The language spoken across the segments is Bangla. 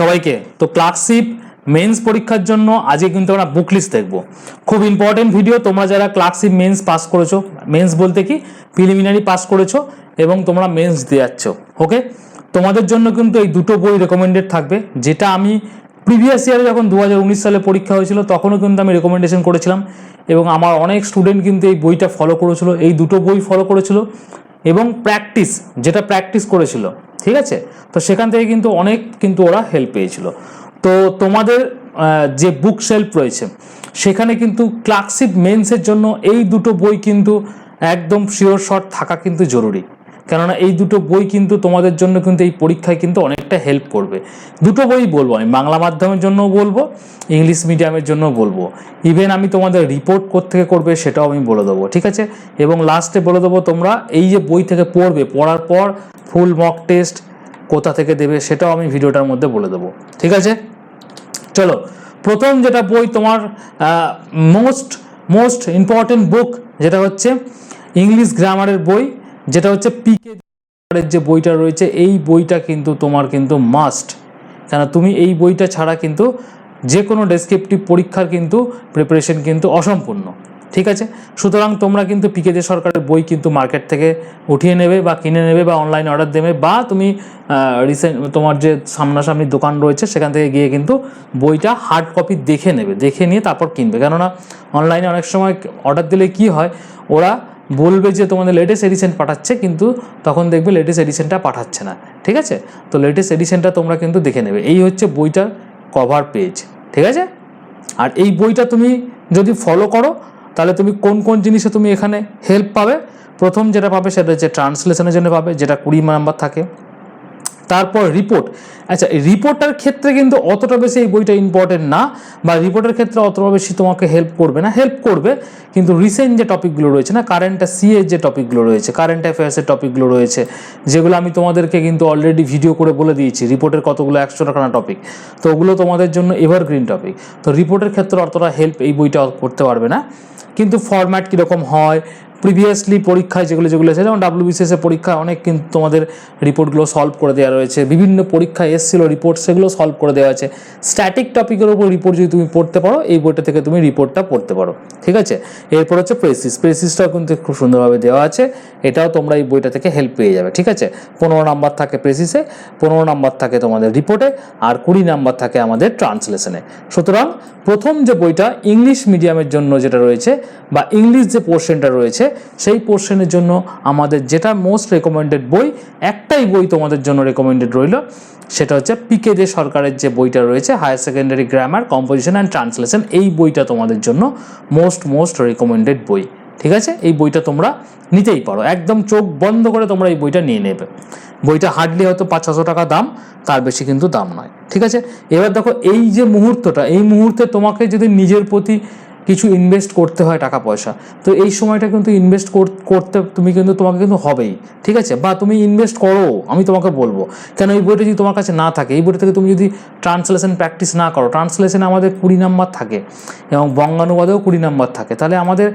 সবাইকে। তো ক্লার্কশিপ মেন্স পরীক্ষার জন্য আজকে কিন্তু আমরা বুক লিস্ট দেখব। খুব ইম্পর্টেন্ট ভিডিও তোমরা যারা ক্লার্কশিপ মেন্স পাস করেছ মেন্স বলতে কি? প্রিলিমিনারি পাস করেছ এবং তোমরা মেন্স দিয়ে যাচ্ছ ওকে তোমাদের জন্য কিন্তু এই দুটো বই রেকমেন্ডেড থাকবে, যেটা আমি প্রিভিয়াস ইয়ারে যখন দু হাজার উনিশ সালে পরীক্ষা হয়েছিল, তখনও কিন্তু আমি রেকমেন্ডেশন করেছিলাম এবং আমার অনেক স্টুডেন্ট কিন্তু এই বইটা ফলো করেছিল, এই দুটো বই ফলো করেছিল এবং প্র্যাকটিস যেটা প্র্যাকটিস করেছিল। ঠিক আছে? তো সেখান থেকে কিন্তু অনেক কিন্তু ওরা হেল্প পেয়েছিল। তো তোমাদের যে বুক সেলফ রয়েছে, সেখানে কিন্তু ক্লার্কশিপ মেন্সের জন্য এই দুটো বই কিন্তু একদম শিওর শর্ট থাকা কিন্তু জরুরি। কেননা এই দুটো বই কিন্তু তোমাদের জন্য কিন্তু এই পরীক্ষায় কিন্তু অনেকটা হেল্প করবে। দুটো বই বলব আমি, বাংলা মাধ্যমের জন্যও বলব ইংলিশ মিডিয়ামের জন্যও বলব। ইভেন আমি তোমাদের রিপোর্ট থেকে করবে সেটাও আমি বলে দেবো, ঠিক আছে? এবং লাস্টে বলে দেবো তোমরা, এই যে বই থেকে পড়বে, পড়ার পর ফুল মক টেস্ট কোথা থেকে দেবে সেটাও আমি ভিডিওটার মধ্যে বলে দেবো, ঠিক আছে? চলো, প্রথম যেটা বই তোমার মোস্ট মোস্ট ইম্পর্টেন্ট বুক যেটা হচ্ছে ইংলিশ গ্রামারের বই। যেটা হচ্ছে পিকে যে বইটা রয়েছে, এই বইটা কিন্তু তোমার কিন্তু মাস্ট কেন তুমি এই বইটা ছাড়া কিন্তু যে কোনো ডেসক্রিপটিভ পরীক্ষার কিন্তু প্রিপারেশন কিন্তু অসম্পূর্ণ। ঠিক আছে? সুতরাং তোমরা কিন্তু পিকে দে সরকারের বই কিন্তু মার্কেট থেকে উঠিয়ে নেবে বা কিনে নেবে বা অনলাইন অর্ডার দেবে বা তুমি রিসেন্ট তোমার যে সামনাসামনি দোকান রয়েছে, সেখান থেকে গিয়ে কিন্তু বইটা হার্ড কপি দেখে নেবে, দেখে নিয়ে তারপর কিনবে। কেননা অনলাইনে অনেক সময় অর্ডার দিলে কি হয়, ওরা বলবে যে তোমাদের লেটেস্ট এডিশন পাঠাচ্ছে, কিন্তু তখন দেখবে লেটেস্ট এডিশনটা পাঠাচ্ছে না, ঠিক আছে? তো লেটেস্ট এডিশনটা তোমরা কিন্তু দেখে নেবে। এই হচ্ছে বইটার কভার পেজ ঠিক আছে? আর এই বইটা তুমি যদি ফলো করো, তাহলে তুমি কোন কোন জিনিসে তুমি এখানে হেল্প পাবে? প্রথম যেটা পাবে সেটা হচ্ছে ট্রান্সলেশনের জন্য পাবে, যেটা কুড়ি নাম্বার থাকে। তারপর রিপোর্ট আচ্ছা রিপোর্টার ক্ষেত্রে কিন্তু অতটা বেশি এই বইটা ইম্পর্টেন্ট না, বা রিপোর্টের ক্ষেত্রে অতটা বেশি তোমাকে হেল্প করবে না। হেল্প করবে, কিন্তু রিসেন্ট যে টপিকগুলো রয়েছে না কারেন্ট সিএ যে টপিকগুলো রয়েছে কারেন্ট অ্যাফেয়ার্সের টপিকগুলো রয়েছে, যেগুলো আমি তোমাদেরকে কিন্তু অলরেডি ভিডিও করে বলে দিয়েছি রিপোর্টের কতগুলো একশো টাকানা টপিক তো ওগুলো তোমাদের জন্য এভারগ্রিন টপিক তো রিপোর্টের ক্ষেত্রে অতটা হেল্প এই বইটা করতে পারবে না। কিন্তু ফরম্যাট কীরকম হয় প্রিভিয়াসলি পরীক্ষায় যেগুলো যেগুলো এসেছে, যেমন ডাব্লিউবিসিএস এর পরীক্ষায় অনেক কিন্তু তোমাদের রিপোর্টগুলো সলভ করে দেওয়া রয়েছে। বিভিন্ন পরীক্ষায় এসেছিল রিপোর্ট সেগুলো সলভ করে দেওয়া আছে স্ট্যাটিক টপিকের উপর রিপোর্ট যদি তুমি পড়তে পারো, এই বইটা থেকে তুমি রিপোর্টটা পড়তে পারো। ঠিক আছে? এরপর হচ্ছে প্রেসিস প্রেসিসটাও কিন্তু খুব সুন্দরভাবে দেওয়া আছে। এটাও তোমরা এই বইটা থেকে হেল্প পেয়ে যাবে। ঠিক আছে? পনেরো নাম্বার থাকে প্রেসিসে পনেরো নাম্বার থাকে তোমাদের রিপোর্টে আর কুড়ি নাম্বার থাকে আমাদের ট্রান্সলেশনে সুতরাং প্রথম যে বইটা ইংলিশ মিডিয়ামের জন্য যেটা রয়েছে, বা ইংলিশ যে পোর্শনটা রয়েছে সেই পোর্শনের জন্য আমাদের যেটা মোস্ট রেকমেন্ডেড বই, একটাই বই তোমাদের জন্য রেকমেন্ডেড রইল, সেটা হচ্ছে পিকে দে সরকারের যে বইটা রয়েছে higher secondary grammar composition and translation এই বইটা তোমাদের জন্য মোস্ট মোস্ট রেকমেন্ডেড বই, ঠিক আছে? এই বইটা তোমরা নিতেই পারো, একদম চোখ বন্ধ করে তোমরা এই বইটা নিয়ে নেবে, বইটা হার্ডলি হয়তো পাঁচ ছশো টাকা দাম, তার বেশি কিন্তু দাম নয়, ঠিক আছে? এবার দেখো এই যে মুহূর্তটা, এই মুহূর্তে তোমাকে যদি নিজের প্রতি কিছু ইনভেস্ট করতে হয় টাকা পয়সা। তো এই সময়টা কিন্তু ইনভেস্ট করতে তুমি কিন্তু, তোমাকে কিন্তু হবেই, ঠিক আছে? বা তুমি ইনভেস্ট করো, আমি তোমাকে বলব। কেন এই বইটা যদি তোমার কাছে না থাকে, এই বইটা থেকে তুমি যদি ট্রান্সলেশন প্র্যাকটিস না করো ট্রান্সলেশনে আমাদের কুড়ি নাম্বার থাকে এবং বঙ্গানুবাদেও কুড়ি নাম্বার থাকে। তাহলে আমাদের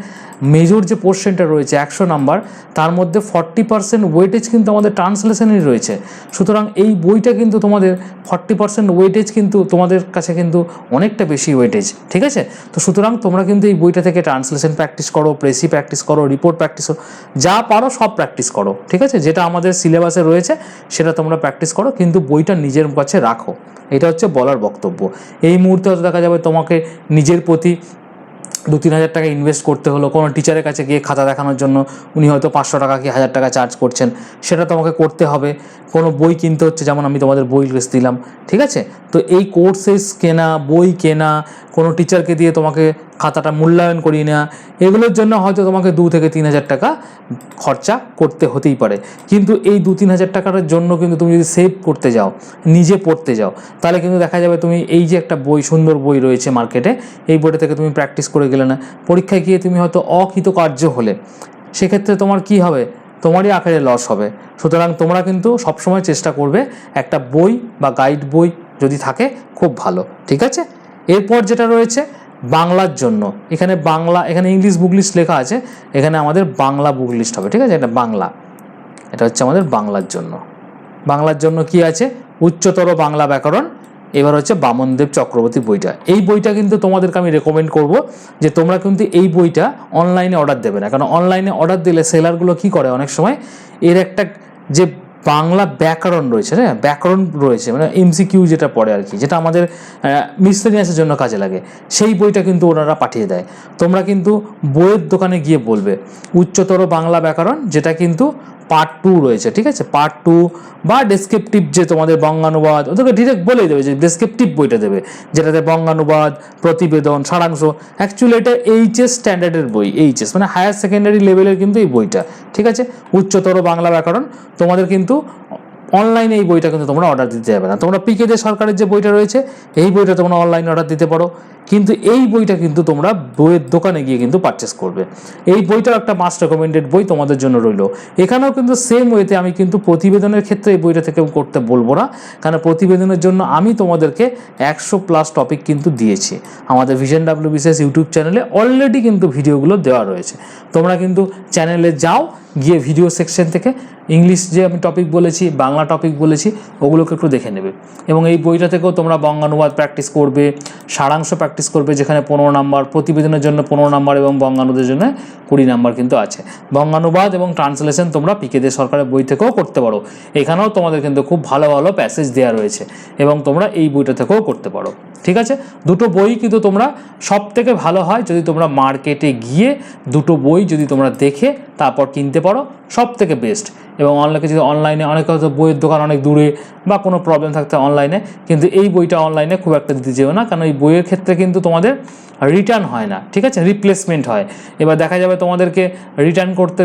মেজর যে পোর্শনটা রয়েছে, একশো নাম্বার তার মধ্যে ফর্টি পার্সেন্ট ওয়েটেজ কিন্তু আমাদের ট্রান্সলেশনেই রয়েছে। সুতরাং এই বইটা কিন্তু তোমাদের ফর্টি পার্সেন্ট ওয়েটেজ কিন্তু তোমাদের কাছে কিন্তু অনেকটা বেশি ওয়েটেজ ঠিক আছে? তো সুতরাং তোমরা কিন্তু এই বইটা থেকে ট্রান্সলেশন প্র্যাকটিস করো, প্রেসি প্র্যাকটিস করো, রিপোর্ট প্র্যাকটিস করো, যা পারো সব প্র্যাকটিস করো, ঠিক আছে? যেটা আমাদের সিলেবাসে রয়েছে, সেটা তোমরা প্র্যাকটিস করো, কিন্তু বইটা নিজের কাছে রাখো। এটা হচ্ছে বলার বক্তব্য। এই মুহূর্তে হয়তো দেখা যাবে তোমাকে নিজের প্রতি দু তিন হাজার টাকা ইনভেস্ট করতে হলো, কোনো টিচারের কাছে গিয়ে খাতা দেখানোর জন্য উনি হয়তো পাঁচশো টাকা কি হাজার টাকা চার্জ করছেন, সেটা তোমাকে করতে হবে। কোনো বই কিনতে হচ্ছে, যেমন আমি তোমাদের বই লিস্ট দিলাম, ঠিক আছে? তো এই কোর্সেস কেনা, বই কেনা, কোনো টিচারকে দিয়ে তোমাকে খাতাটা মূল্যায়ন করিয়ে নেওয়া এগুলোর জন্য হয়তো তোমাকে দু থেকে তিন হাজার টাকা খরচা করতে হতেই পারে। কিন্তু এই দু তিন হাজার টাকার জন্য কিন্তু তুমি যদি সেভ করতে যাও, নিজে পড়তে যাও, তাহলে কিন্তু দেখা যাবে তুমি এই যে একটা বই, সুন্দর বই রয়েছে মার্কেটে এই বইটা থেকে তুমি প্র্যাকটিস করে গেলে না। পরীক্ষায় গিয়ে তুমি হয়তো অকৃতকার্য হলে, সেক্ষেত্রে তোমার কি হবে? তোমারই আকারে লস হবে। সুতরাং তোমরা কিন্তু সবসময় চেষ্টা করবে একটা বই বা গাইড বই যদি থাকে, খুব ভালো। ঠিক আছে? এরপর যেটা রয়েছে বাংলার জন্য। এখানে বাংলা, এখানে ইংলিশ বুক লিস্ট লেখা আছে, এখানে আমাদের বাংলা বুক লিস্ট হবে, ঠিক আছে? এটা বাংলা। এটা হচ্ছে আমাদের বাংলার জন্য। বাংলার জন্য কি আছে? উচ্চতর বাংলা ব্যাকরণ, এবার হচ্ছে বামনদেব চক্রবর্তী বইটা। এই বইটা কিন্তু তোমাদেরকে আমি রেকমেন্ড করব যে তোমরা কিন্তু এই বইটা অনলাইনে অর্ডার দেবে না। কারণ অনলাইনে অর্ডার দিলে সেলারগুলো কি করে অনেক সময়? এর একটা যে বাংলা ব্যাকরণ রয়েছে হ্যাঁ? ব্যাকরণ রয়েছে মানে এমসিকিউ যেটা পড়ে আর কি, যেটা আমাদের মিসলেনিয়াসের জন্য কাজে লাগে। সেই বইটা কিন্তু ওনারা পাঠিয়ে দেয়। তোমরা কিন্তু বইয়ের দোকানে গিয়ে বলবে, উচ্চতর বাংলা ব্যাকরণ, যেটা কিন্তু পার্ট টু রয়েছে, ঠিক আছে? পার্ট টু বা ডেসক্রিপটিভ যে তোমাদের বঙ্গানুবাদ, ওদেরকে ডিরেক্ট বলেই দেবে যে ডেসক্রিপটিভ বইটা দেবে, যেটাতে বঙ্গানুবাদ, প্রতিবেদন, সারাংশ অ্যাকচুয়ালি এটা এইচএস স্ট্যান্ডার্ডের বই এইচএস মানে হায়ার সেকেন্ডারি লেভেলের কিন্তু এই বইটা, ঠিক আছে? উচ্চতর বাংলা ব্যাকরণ, তোমাদের কিন্তু অনলাইনে এই বইটা কিন্তু তোমরা অর্ডার দিতে যাবে না। তোমরা পিকে যে সরকারের যে বইটা রয়েছে, এই বইটা তোমরা অনলাইনে অর্ডার দিতে পারো। কিন্তু এই বইটা কিন্তু তোমরা বইয়ের দোকানে গিয়ে কিন্তু পারচেস করবে। এই বইটাও একটা মাস্ট রেকমেন্ডেড বই তোমাদের জন্য রইল। এখানেও কিন্তু সেম ওয়েতে আমি কিন্তু প্রতিবেদনের ক্ষেত্রে এই বইটা থেকে করতে বলব না। কারণ প্রতিবেদনের জন্য আমি তোমাদেরকে একশো প্লাস টপিক কিন্তু দিয়েছি। আমাদের vision W B C S YouTube চ্যানেলে অলরেডি কিন্তু ভিডিওগুলো দেওয়া রয়েছে। তোমরা কিন্তু চ্যানেলে যাও, গিয়ে ভিডিও সেকশন থেকে ইংলিশ যে আমি টপিক বলেছি বাংলা টপিক বলেছি, ওগুলোকে একটু দেখে নেবে। এবং এই বইটা থেকেও তোমরা বঙ্গানুবাদ প্র্যাকটিস করবে, সারাংশ প্র্যাকটিস করবে, যেখানে পনেরো নাম্বার প্রতিবেদনের জন্য পনেরো নাম্বার এবং বঙ্গানুদের জন্য কুড়ি নাম্বার কিন্তু আছে। বঙ্গানুবাদ এবং ট্রান্সলেশন তোমরা পিকে পিকেদে সরকারের বই থেকেও করতে পারো। এখানেও তোমাদের কিন্তু খুব ভালো ভালো প্যাসেজ দেওয়া রয়েছে এবং তোমরা এই বইটা থেকেও করতে পারো। ঠিক আছে? দুটো বই কিন্তু তোমরা সব থেকে ভালো হয় যদি তোমরা মার্কেটে গিয়ে দুটো বই যদি তোমরা দেখে তারপর কিনতে পারো সব থেকে বেস্ট এবং অনলাইনে যদি অনলাইনে অনেক হয়তো বইয়ের দোকান অনেক দূরে বা কোনো প্রবলেম থাকতে অনলাইনে কিন্তু এই বইটা অনলাইনে খুব একটা দিতে যেও না। কারণ এই বইয়ের ক্ষেত্রে কিন্তু তোমাদের রিটার্ন হয় না, ঠিক আছে? রিপ্লেসমেন্ট হয়। এবার দেখা যাবে তোমাদেরকে রিটার্ন করতে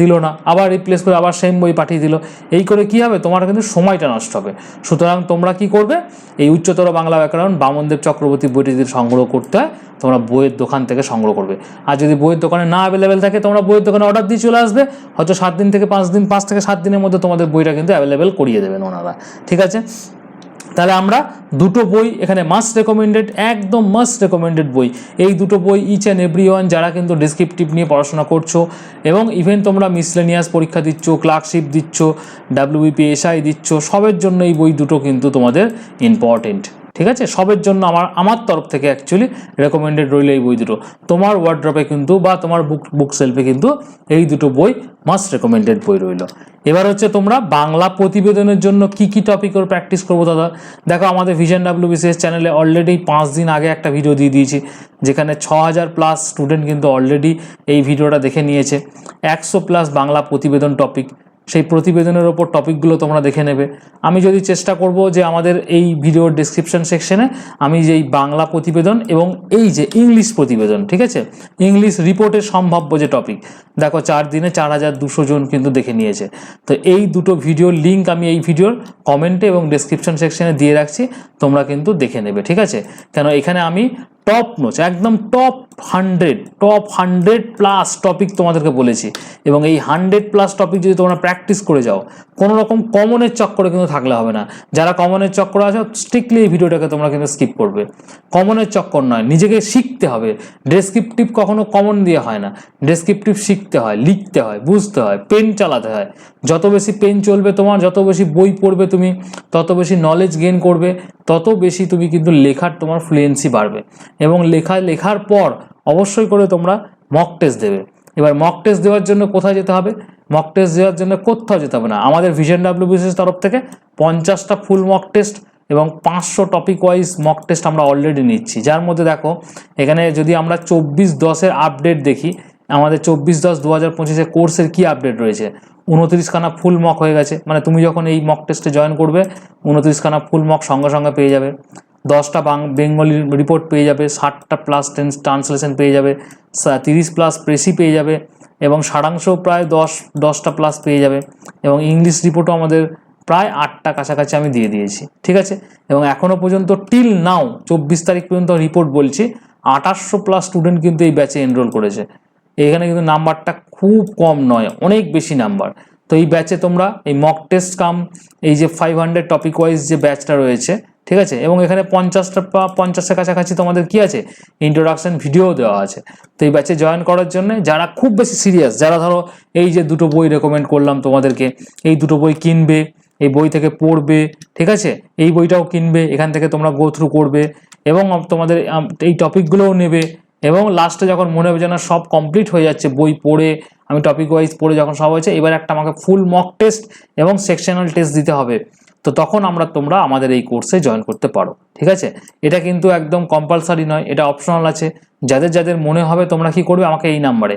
দিল না, আবার রিপ্লেস করে আবার সেম বই পাঠিয়ে দিল। এই করে কি হবে? তোমার কিন্তু সময়টা নষ্ট হবে। সুতরাং তোমরা কি করবে? এই উচ্চতর বাংলা ব্যাকরণ বামনদেব চক্রবর্তী বইটি যদি সংগ্রহ করতে হয়, তোমরা বইয়ের দোকান থেকে সংগ্রহ করবে। আর যদি বইয়ের দোকানে না অ্যাভেলেবেল থাকে, তোমরা বইয়ের দোকানে অর্ডার দিয়ে চলে আসবে। হয়তো সাত দিন থেকে পাঁচ দিন পাঁচ থেকে সাত দিনের মধ্যে তোমাদের বইটা কিন্তু অ্যাভেলেবেল করিয়ে দেবেন ওনারা। ঠিক আছে? তাহলে আমরা দুটো বই এখানে মাস্ট রেকমেন্ডেড একদম মাস্ট রেকমেন্ডেড বই। এই দুটো বই ইচ অ্যান্ড এভরি ওয়ান যারা কিন্তু ডিসক্রিপটিভ নিয়ে পড়াশোনা করছ এবং ইভেন তোমরা মিসলেনিয়াস পরীক্ষা দিচ্ছ ক্লার্কশিপ দিচ্ছ ডাব্লিউবিপি এসআই দিচ্ছ, সবের জন্য এই বই দুটো কিন্তু তোমাদের ইম্পর্টেন্ট ঠিক আছে? সবের জন্য আমার আমার তরফ থেকে অ্যাকচুয়ালি রেকমেন্ডেড রইল এই বই দুটো তোমার ওয়ার্ড্রপে কিন্তু বা তোমার বুক বুক সেলফে কিন্তু এই দুটো বই মাস্ট রেকমেন্ডেড বই রইল। এবার হচ্ছে তোমরা বাংলা প্রতিবেদনের জন্য কি কি টপিকের প্র্যাকটিস করব দাদা? দেখো আমাদের vision W B C S চ্যানেলে অলরেডি পাঁচ দিন আগে একটা ভিডিও দিয়ে দিয়েছি, যেখানে ছ হাজার প্লাস স্টুডেন্ট কিন্তু অলরেডি এই ভিডিওটা দেখে নিয়েছে। একশো প্লাস বাংলা প্রতিবেদন টপিক সেই প্রতিবেদনের ওপর টপিকগুলো তোমরা দেখে নেবে। আমি যদি চেষ্টা করব যে আমাদের এই ভিডিওর ডিসক্রিপশন সেকশনে আমি যেই বাংলা প্রতিবেদন এবং এই যে ইংলিশ প্রতিবেদন, ঠিক আছে? ইংলিশ রিপোর্টের সম্ভাব্য যে টপিক দেখো চার দিনে চার হাজার দুশো জন কিন্তু দেখে নিয়েছে। তো এই দুটো ভিডিওর লিঙ্ক আমি এই ভিডিওর কমেন্টে এবং ডিসক্রিপশন সেকশনে দিয়ে রাখছি, তোমরা কিন্তু দেখে নেবে, ঠিক আছে? কেন এখানে আমি টপ নোচ একদম top hundred top hundred plus topic তোমাদেরকে বলেছি। এবং এই হান্ড্রেড প্লাস টপিক যদি তোমরা প্র্যাকটিস করে যাও, কোনো রকম কমনের চক্করে কিন্তু থাকলে হবে না। যারা কমনের চক্কর আছে স্ট্রিক্টলি এই ভিডিওটাকে তোমরা কিন্তু স্কিপ করবে। কমনের চক্কর নয়, নিজেকে শিখতে হবে। ডেসক্রিপটিভ কখনো কমন দিয়ে হয় না। ডেসক্রিপটিভ শিখতে হয়, লিখতে হয়, বুঝতে হয় পেন চালাতে হয়। যত বেশি পেন চলবে তোমার, যত বেশি বই পড়বে তুমি, তত বেশি নলেজ গেইন করবে, তত বেশি তুমি কিন্তু লেখার তোমার ফ্লুয়েন্সি বাড়বে। এবং লেখা, লেখার পর অবশ্যই করে তোমরা মক টেস্ট দেবে। এবার মক টেস্ট দেওয়ার জন্য কোথায় যেতে হবে? মক টেস্ট দেওয়ার জন্য কোথাও যেতে হবে না। আমাদের ভিশন ডাব্লিউ বিসিএস তরফ থেকে পঞ্চাশটা ফুল মক টেস্ট এবং পাঁচশো টপিক ওয়াইজ মক টেস্ট আমরা অলরেডি নিচ্ছি। যার মধ্যে দেখো, এখানে যদি আমরা চব্বিশ দশের আপডেট দেখি, আমাদের চব্বিশ দশ দু হাজার পঁচিশে কোর্সের কী আপডেট রয়েছে? উনত্রিশখানা ফুল মক হয়ে গেছে। মানে তুমি যখন এই মক টেস্টে জয়েন করবে, উনত্রিশখানা ফুল মক সঙ্গে সঙ্গে পেয়ে যাবে। দশটা বাং বেঙ্গলি রিপোর্ট পেয়ে যাবে, ষাটটা প্লাস টেন্স ট্রান্সলেশন পেয়ে যাবে তিরিশ প্লাস প্রেসি পেয়ে যাবে এবং সারাংশ প্রায় দশ, দশটা প্লাস পেয়ে যাবে এবং ইংলিশ রিপোর্টও আমাদের প্রায় আটটা কাছাকাছি আমি দিয়ে দিয়েছি, ঠিক আছে? এবং এখনও পর্যন্ত টিল নাও চব্বিশ তারিখ পর্যন্ত রিপোর্ট বলছি, আঠাশশো প্লাস স্টুডেন্ট কিন্তু এই ব্যাচে এনরোল করেছে। এখানে কিন্তু নাম্বারটা খুব কম নয়, অনেক বেশি নাম্বার তো এই ব্যাচে তোমরা এই মক টেস্ট কাম, এই যে ফাইভ হান্ড্রেড টপিক ওয়াইজ যে ব্যাচটা রয়েছে ঠিক আছে? এবং এখানে পঞ্চাশটা বা পঞ্চাশের কাছাকাছি তোমাদের কি আছে? ইন্ট্রোডাকশন ভিডিও দেওয়া আছে। তো এই ব্যাচে জয়েন করার জন্য যারা খুব বেশি সিরিয়াস যারা ধরো এই যে দুটো বই রেকমেন্ড করলাম তোমাদেরকে, এই দুটো বই কিনবে, এই বই থেকে পড়বে, ঠিক আছে? এই বইটাও কিনবে, এখান থেকে তোমরা গো থ্রু করবে এবং তোমাদের এই টপিকগুলোও নেবে এবং লাস্টে যখন মনে হবে যে না সব কমপ্লিট হয়ে যাচ্ছে বই পড়ে, আমি টপিক ওয়াইজ পড়ে যখন সব হয়েছে, এবার একটা আমাকে ফুল মক টেস্ট এবং সেকশনাল টেস্ট দিতে হবে। তো তখন আমরা তোমরা আমাদের এই কোর্সে জয়েন করতে পারো, ঠিক আছে? এটা কিন্তু একদম কম্পালসারি নয়, এটা অপশনাল আছে। যাদের যাদের মনে হবে তোমরা কি করবে, আমাকে এই নাম্বারে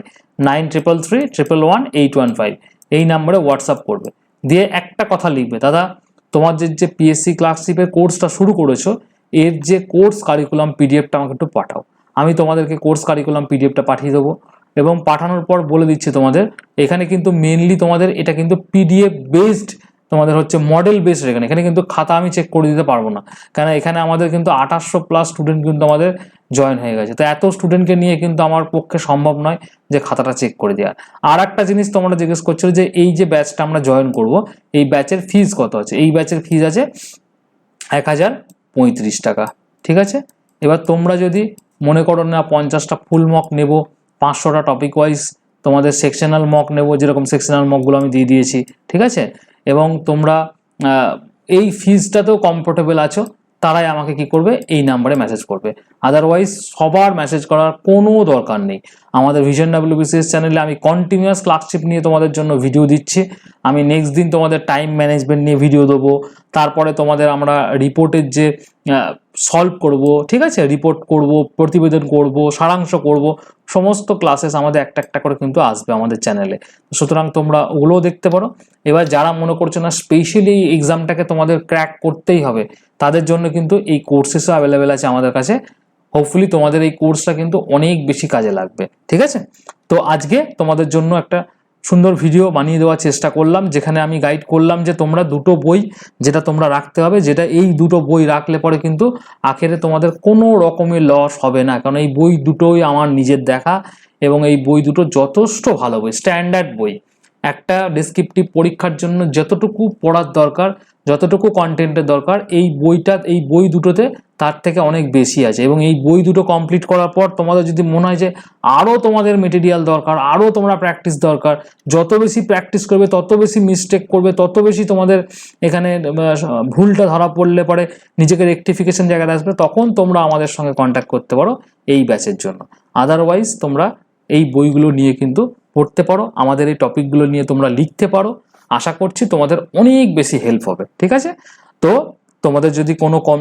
nine triple three triple one eight one five এই নাম্বারে হোয়াটসঅ্যাপ করবে। দিয়ে একটা কথা লিখবে, দাদা তোমাদের যে পিএসসি ক্লার্কশিপের কোর্সটা শুরু করেছ, এর যে কোর্স কারিকুলাম পিডিএফটা আমাকে একটু পাঠাও। আমি তোমাদেরকে কোর্স কারিকুলাম পিডিএফটা পাঠিয়ে দেবো এবং পাঠানোর পর বলে দিচ্ছি তোমাদের, এখানে কিন্তু মেনলি তোমাদের এটা কিন্তু পিডিএফ বেসড তোমাদের হচ্ছে মডেল বেসড এখানে এখানে কিন্তু খাতা আমি চেক করে দিতে পারব না। কেন এখানে আমাদের কিন্তু আঠাশশো প্লাস স্টুডেন্ট কিন্তু আমাদের জয়েন হয়ে গেছে। তো এত স্টুডেন্টকে নিয়ে কিন্তু আমার পক্ষে সম্ভব নয় যে খাতাটা চেক করে দেওয়া। আর একটা জিনিস তোমরা জিজ্ঞেস করছ যে এই যে ব্যাচটা আমরা জয়েন করব, এই ব্যাচের ফিজ কত আছে? এই ব্যাচের ফিজ আছে এক হাজার পঁয়ত্রিশ টাকা। ঠিক আছে? এবার তোমরা যদি মনে করো না পঞ্চাশটা ফুল মক নেব, পাঁচশোটা টপিক ওয়াইজ তোমাদের সেকশনাল মক নেব, যেরকম সেকশনাল মকগুলো আমি দিয়ে দিয়েছি। ঠিক আছে? এবং তোমরা এই ফিজটাতেও কমফোর্টেবল আছো, তারাই আমাকে কি করবে, এই নাম্বারে মেসেজ করবে। আদারওয়াইজ সবার মেসেজ করার কোনো দরকার নেই। আমাদের ভিশন ডাব্লিউবিসিএস চ্যানেলে আমি কন্টিনিউয়াস ক্লাসশিপ নিয়ে তোমাদের জন্য ভিডিও দিচ্ছি। আমি নেক্সট দিন তোমাদের টাইম ম্যানেজমেন্ট নিয়ে ভিডিও দেবো। তারপরে তোমাদের আমরা রিপোর্টের যে সলভ করব, ঠিক আছে? রিপোর্ট করব, প্রতিবেদন করব, সারাংশ করব, সমস্ত ক্লাসেস আমাদের একটা একটা করে কিন্তু আসবে আমাদের চ্যানেলে সুতরাং তোমরা ওগুলোও দেখতে পারো। এবার যারা মনে করছ না স্পেশালি এই এক্সামটাকে তোমাদের ক্র্যাক করতেই হবে, তাদের জন্য কিন্তু এই কোর্সেসও অ্যাভেলেবেল আছে আমাদের কাছে। হোপফুলি তোমাদের এই কোর্সটা কিন্তু অনেক বেশি কাজে লাগবে, ঠিক আছে? তো আজকে তোমাদের জন্য একটা সুন্দর ভিডিও বানিয়ে দেওয়ার চেষ্টা করলাম, যেখানে আমি গাইড করলাম যে তোমরা দুটো বই যেটা তোমরা রাখতে হবে, যেটা এই দুটো বই রাখলে পরে কিন্তু আখেরে তোমাদের কোনো রকমের লস হবে না। কারণ এই বই দুটোই আমার নিজের দেখা এবং এই বই দুটো যথেষ্ট ভালো বই স্ট্যান্ডার্ড বই। একটা ডেসক্রিপটিভ পরীক্ষার জন্য যতটুকু পড়ার দরকার যতটুকু কন্টেন্টের দরকার, এই বইটা, এই বই দুটোতে তার থেকে অনেক বেশি আছে। এবং এই বই দুটো কমপ্লিট করার পর তোমাদের যদি মনে হয় যে আরও তোমাদের মেটেরিয়াল দরকার আরও তোমরা প্র্যাকটিস দরকার, যত বেশি প্র্যাকটিস করবে, তত বেশি মিস্টেক করবে, তত বেশি তোমাদের এখানে ভুলটা ধরা পড়লে পরে নিজেকে রেকটিফিকেশন জায়গায় আসবে, তখন তোমরা আমাদের সঙ্গে কন্ট্যাক্ট করতে পারো এই ব্যাচের জন্য। আদারওয়াইজ তোমরা এই বইগুলো নিয়ে কিন্তু পড়তে পারো, আমাদের এই টপিকগুলো নিয়ে তোমরা লিখতে পারো আশা করছি তোমাদের অনেক বেশি হেল্প হবে, ঠিক আছে? তো তোমাদের যদি কোনো কম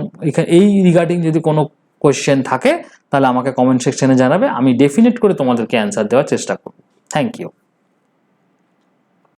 এই রিগার্ডিং যদি কোনো কোয়েশ্চেন থাকে, তাহলে আমাকে কমেন্ট সেকশনে জানাবে, আমি ডেফিনেট করে তোমাদেরকে অ্যান্সার দেওয়ার চেষ্টা করব। Thank you